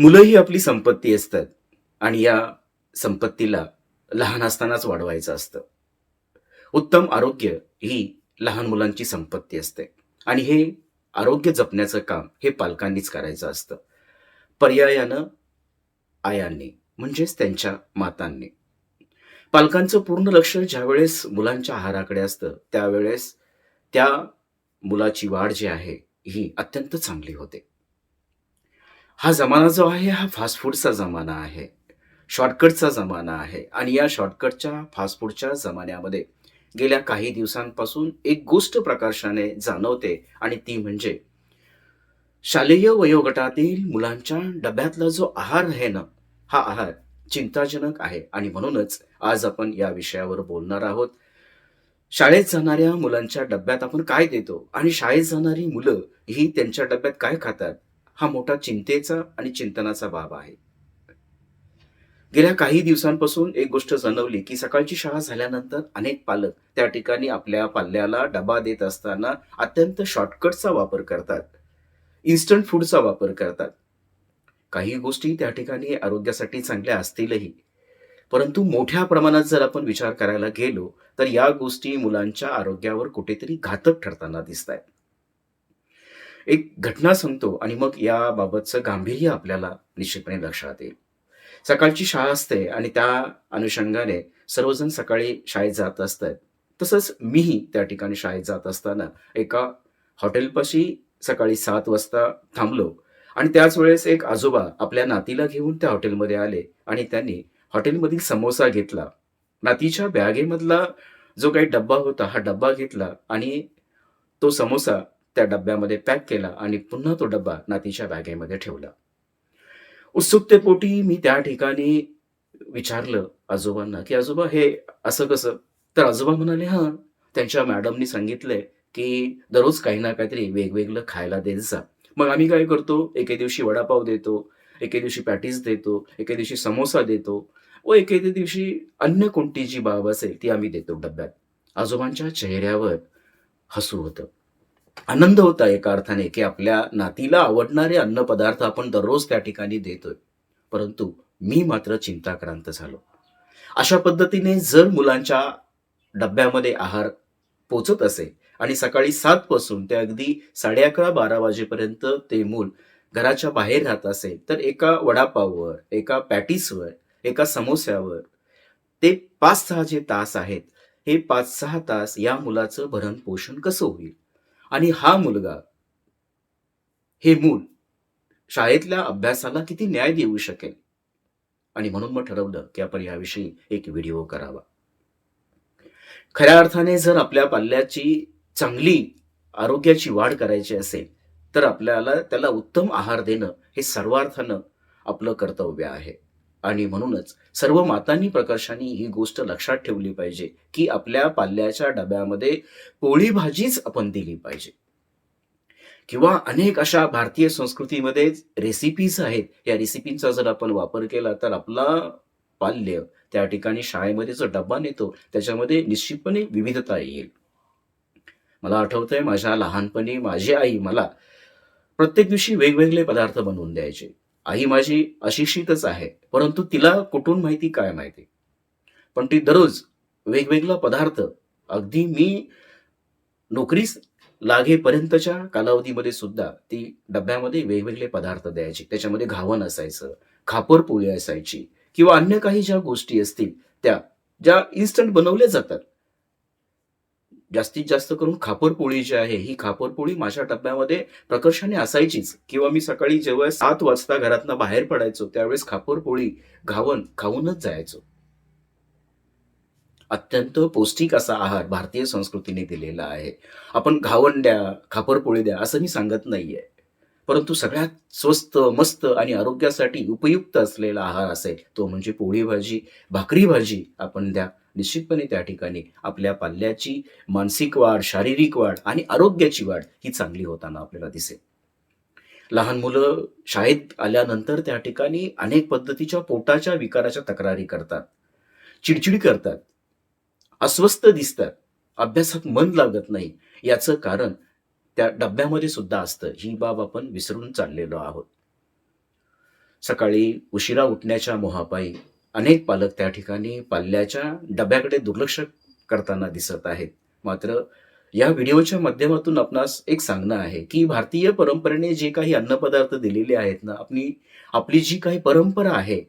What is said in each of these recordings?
मुलं ही आपली संपत्ती असतात आणि या संपत्तीला लहान असतानाच वाढवायचं असतं. उत्तम आरोग्य ही लहान मुलांची संपत्ती असते. आणि हे आरोग्य जपण्याचं काम हे पालकांनीच करायचं असतं. पर्यायानं आयांनी म्हणजेच त्यांच्या मातांनी. पालकांचं पूर्ण लक्ष ज्यावेळेस मुलांच्या आहाराकडे असतं त्यावेळेस त्या मुलाची वाढ जी आहे ही अत्यंत चांगली होते. हा जमाना जो आहे हा फास्ट फूडचा जमाना आहे. शॉर्टकटचा जमाना आहे. आणि या शॉर्टकटच्या फास्ट फूडच्या जमान्यामध्ये गेल्या काही दिवसांपासून एक गोष्ट प्रकर्षाने जाणवते आणि ती म्हणजे शालेय वयोगटातील मुलांच्या डब्यातला जो आहार आहे ना हा आहार चिंताजनक आहे. आणि म्हणूनच आज आपण या विषयावर बोलणार आहोत. शाळेत जाणाऱ्या मुलांच्या डब्यात आपण काय देतो? आणि शाळेत जाणारी मुलं ही त्यांच्या डब्यात काय खातात? हा मोठा चिंतेचा आणि चिंतनाचा बाब आहे. गेल्या काही दिवसांपासून एक गोष्ट जाणवली की सकाळची शाळा झाल्यानंतर अनेक पालक त्या ठिकाणी आपल्या पाल्याला डबा देत असताना अत्यंत शॉर्टकटचा वापर करतात. इन्स्टंट फूडचा वापर करतात. काही गोष्टी त्या ठिकाणी आरोग्यासाठी चांगल्या असतीलही. परंतु मोठ्या प्रमाणात जर आपण विचार करायला गेलो तर या गोष्टी मुलांच्या आरोग्यावर कुठेतरी घातक ठरताना दिसत आहेत एक घटना सांगतो आणि मग याबाबतचं गांभीर्य आपल्याला निश्चितपणे लक्षात येईल. सकाळची शाळा असते आणि त्या अनुषंगाने सर्वजण सकाळी शाळेत जात असतात. तसंच मीही त्या ठिकाणी शाळेत जात असताना एका हॉटेलपाशी सकाळी सात वाजता थांबलो आणि त्याच वेळेस एक आजोबा आपल्या नातीला घेऊन त्या हॉटेलमध्ये आले आणि त्यांनी हॉटेलमधील समोसा घेतला. नातीच्या बॅगेमधला जो काही डब्बा होता हा डब्बा घेतला आणि तो समोसा त्या डब्यामध्ये पॅक केला आणि पुन्हा तो डब्बा नातीच्या बॅगेमध्ये ठेवला. उत्सुकतेपोटी मी त्या ठिकाणी विचारलं आजोबांना की आजोबा हे असं कसं? तर आजोबा म्हणाले हां त्यांच्या मॅडमनी सांगितलंय की दररोज काही ना काहीतरी वेगवेगळं खायला देत जा. मग आम्ही काय करतो? एके दिवशी वडापाव देतो एके दिवशी पॅटीस देतो एके दिवशी समोसा देतो व एके दिवशी अन्य कोणती जी बाब असेल ती आम्ही देतो डब्यात. आजोबांच्या चेहऱ्यावर हसू होतं. आनंद होता एका अर्थाने की आपल्या नातीला आवडणारे अन्नपदार्थ आपण दररोज त्या ठिकाणी देतोय. परंतु मी मात्र चिंताक्रांत झालो. अशा पद्धतीने जर मुलांच्या डब्यामध्ये आहार पोचत असे आणि सकाळी सात पासून ते अगदी साडे अकरा बारा वाजेपर्यंत ते मूल घराच्या बाहेर राहत असेल तर एका वडापाववर एका पॅटीसवर एका समोस्यावर ते पाच सहा जे तास आहेत हे पाच सहा तास या मुलाचं भरण पोषण कसं होईल? आणि हा मुलगा हे मूल शाळेतल्या अभ्यासाला किती न्याय देऊ शकेल? आणि म्हणून मग ठरवलं की आपण याविषयी एक व्हिडिओ करावा. खऱ्या अर्थाने जर आपल्या पाल्याची चांगली आरोग्याची वाढ करायची असेल तर आपल्याला त्याला उत्तम आहार देणं हे सर्वार्थानं आपलं कर्तव्य आहे. आणि म्हणूनच सर्व मातांनी प्रकर्षाने ही गोष्ट लक्षात ठेवली पाहिजे की आपल्या पाल्याच्या डब्यामध्ये पोळी भाजीच आपण दिली पाहिजे. किंवा अनेक अशा भारतीय संस्कृतीमध्ये रेसिपीज आहेत. या रेसिपींचा जर आपण वापर केला तर आपला पाल्य त्या ठिकाणी शाळेमध्ये जो डब्बा नेतो त्याच्यामध्ये निश्चितपणे विविधता येईल. मला आठवतंय माझ्या लहानपणी माझी आई मला प्रत्येक दिवशी वेगवेगळे पदार्थ बनवून द्यायचे. आई माझी अशिक्षितच आहे परंतु तिला कुठून माहिती काय माहिती? पण ती दररोज वेगवेगळा पदार्थ अगदी मी नोकरीस लागेपर्यंतच्या कालावधीमध्ये सुद्धा ती डब्यामध्ये वेगवेगळे पदार्थ द्यायची त्याच्यामध्ये घावन असायचं खापर पोळी असायची किंवा अन्य काही ज्या गोष्टी असतील त्या ज्या इन्स्टंट बनवल्या जातात जास्तीत जास्त करून खापरपोळी जी आहे ही खापरपोळी माझ्या डब्यामध्ये प्रकर्षाने असायचीच. किंवा मी सकाळी जेव्हा सात वाजता घरातनं बाहेर पडायचो त्यावेळेस खापरपोळी घावन खाऊनच जायचो. अत्यंत पौष्टिक असा आहार भारतीय संस्कृतीने दिलेला आहे. आपण घावन द्या खापरपोळी द्या असं मी सांगत नाहीये. परंतु सगळ्यात स्वस्त मस्त आणि आरोग्यासाठी उपयुक्त असलेला आहार असेल तो म्हणजे पोळी भाजी भाकरी भाजी आपण द्या. निश्चितपणे त्या ठिकाणी आपल्या पाल्याची मानसिक वाढ शारीरिक वाढ आणि आरोग्याची वाढ ही चांगली होताना आपल्याला दिसेल. लहान मुलं शाळेत आल्यानंतर त्या ठिकाणी अनेक पद्धतीच्या पोटाच्या विकाराच्या तक्रारी करतात. चिडचिड करतात. अस्वस्थ दिसतात. अभ्यासात मन लागत नाही. याचं कारण त्या डब्यामध्ये सुद्धा असतं. ही बाब आपण विसरून चाललेलो आहोत. सकाळी उशिरा उठण्याच्या मोहापायी अनेक पालक त्या ठिकाणी पाल्याच्या डब्याकडे दुर्लक्ष करताना दिसत आहेत. मात्र या व्हिडिओच्या माध्यमातून आपणास एक सांगणं आहे की भारतीय परंपरेने जे काही अन्नपदार्थ दिलेले आहेत ना आपली आपली जी काही परंपरा आहे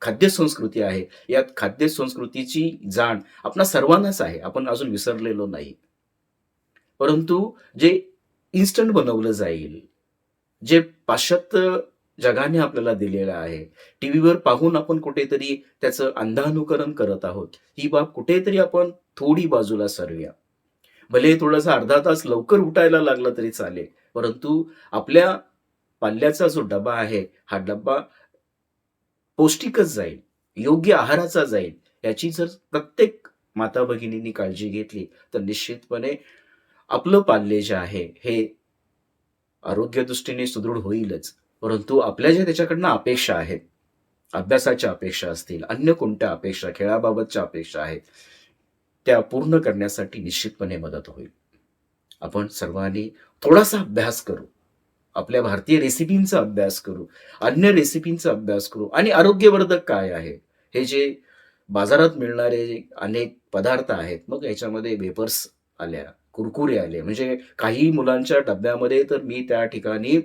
खाद्य संस्कृती आहे यात खाद्य संस्कृतीची जाण आपणा सर्वांनाच आहे. आपण अजून विसरलेलो नाही. परंतु जे इन्स्टंट बनवलं जाईल. जे पाश्चात्य जगाने आपल्याला दिलेलं आहे टी व्हीवर पाहून आपण कुठेतरी त्याचं अंधानुकरण करत आहोत. ही बाब कुठेतरी आपण थोडी बाजूला सरूया. भले थोडासा अर्धा तास लवकर उठायला लागला तरी चालेल परंतु आपल्या पाल्याचा जो डबा आहे हा डब्बा पौष्टिकच जाईल योग्य आहाराचा जाईल याची जर प्रत्येक माता भगिनींनी काळजी घेतली तर निश्चितपणे आपलं पाल्य जे आहे हे आरोग्य दृष्टीने सुदृढ होईलच. परंतु आपल्या ज्या त्याच्याकडनं अपेक्षा आहेत अभ्यासाच्या अपेक्षा असतील अन्य कोणत्या अपेक्षा खेळाबाबतच्या अपेक्षा आहेत त्या पूर्ण करण्यासाठी निश्चितपणे मदत होईल. आपण सर्वांनी थोडासा अभ्यास करू. आपल्या भारतीय रेसिपींचा अभ्यास करू अन्य रेसिपींचा अभ्यास करू आणि आरोग्यवर्धक काय आहे हे जे बाजारात मिळणारे अनेक पदार्थ आहेत मग याच्यामध्ये वेपर्स आल्या. कुरकुरे आले. म्हणजे काही मुलांच्या डब्यामध्ये तर मी त्या ठिकाणी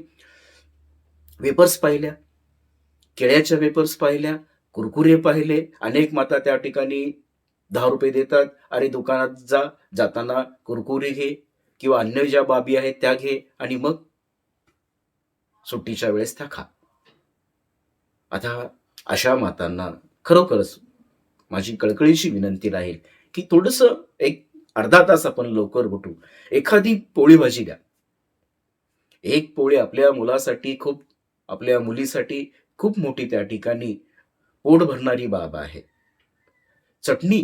वेपर्स पाहिल्या. केळ्याच्या वेपर्स पाहिल्या कुरकुरे पाहिले. अनेक माता त्या ठिकाणी दहा रुपये देतात. अरे दुकानात जा जाताना कुरकुरे घे किंवा अन्य ज्या बाबी आहेत त्या घे आणि मग सुट्टीच्या वेळेस त्या खा. आता अशा मातांना खरोखरच माझी कळकळीची विनंती राहील की थोडंसं एक अर्धा तास आपण लवकर उठू. एखादी पोळी भाजी द्या. एक पोळी आपल्या मुलासाठी खूप आपल्या मुलीसाठी खूप मोठी त्या ठिकाणी पोट भरणारी बाब आहे. चटणी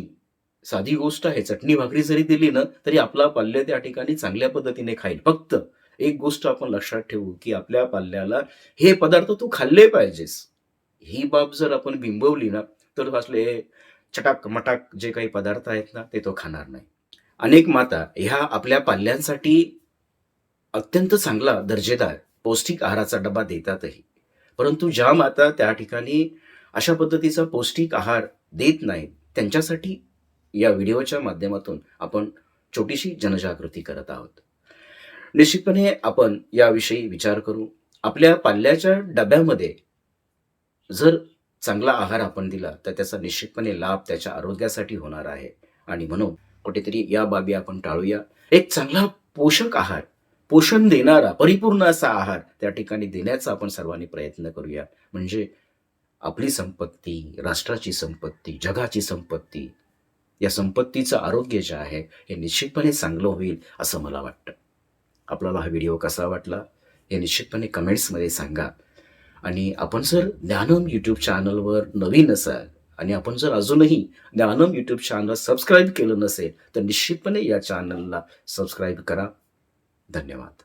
साधी गोष्ट आहे. चटणी भाकरी जरी दिली ना तरी आपला पाल्य त्या ठिकाणी चांगल्या पद्धतीने खाईल. फक्त एक गोष्ट आपण लक्षात ठेवू की आपल्या पाल्याला हे पदार्थ तू खाल्ले पाहिजेस. ही बाब जर आपण बिंबवली ना तर असले चटाक मटाक जे काही पदार्थ आहेत ना ते तो खाणार नाही. अनेक माता ह्या आपल्या पाल्यांसाठी अत्यंत चांगला दर्जेदार पौष्टिक आहाराचा डबा देतातही. परंतु ज्या माता त्या ठिकाणी अशा पद्धतीचा पौष्टिक आहार देत नाहीत त्यांच्यासाठी या व्हिडिओच्या माध्यमातून आपण छोटीशी जनजागृती करत आहोत. निश्चितपणे आपण याविषयी विचार करू. आपल्या पाल्याच्या डब्यामध्ये जर चांगला आहार आपण दिला तर त्याचा निश्चितपणे लाभ त्याच्या आरोग्यासाठी होणार आहे. आणि म्हणून कुठेतरी या बाबी आपण टाळूया. एक चांगला पोषक आहार पोषण देणारा परिपूर्ण असा आहार त्या ठिकाणी देण्याचा आपण सर्वांनी प्रयत्न करूया. म्हणजे आपली संपत्ती राष्ट्राची संपत्ती जगाची संपत्ती या संपत्तीचं आरोग्य जे आहे हे निश्चितपणे चांगलं होईल असं मला वाटतं. आपल्याला हा व्हिडिओ कसा वाटला हे निश्चितपणे कमेंट्समध्ये सांगा. आणि आपण जर ज्ञानम यूट्यूब चॅनलवर नवीन असाल आणि आपण जर अजूनही ज्ञानम यूट्यूब चॅनल सबस्क्राईब केलं नसेल तर निश्चितपणे या चॅनलला सबस्क्राईब करा. धन्यवाद.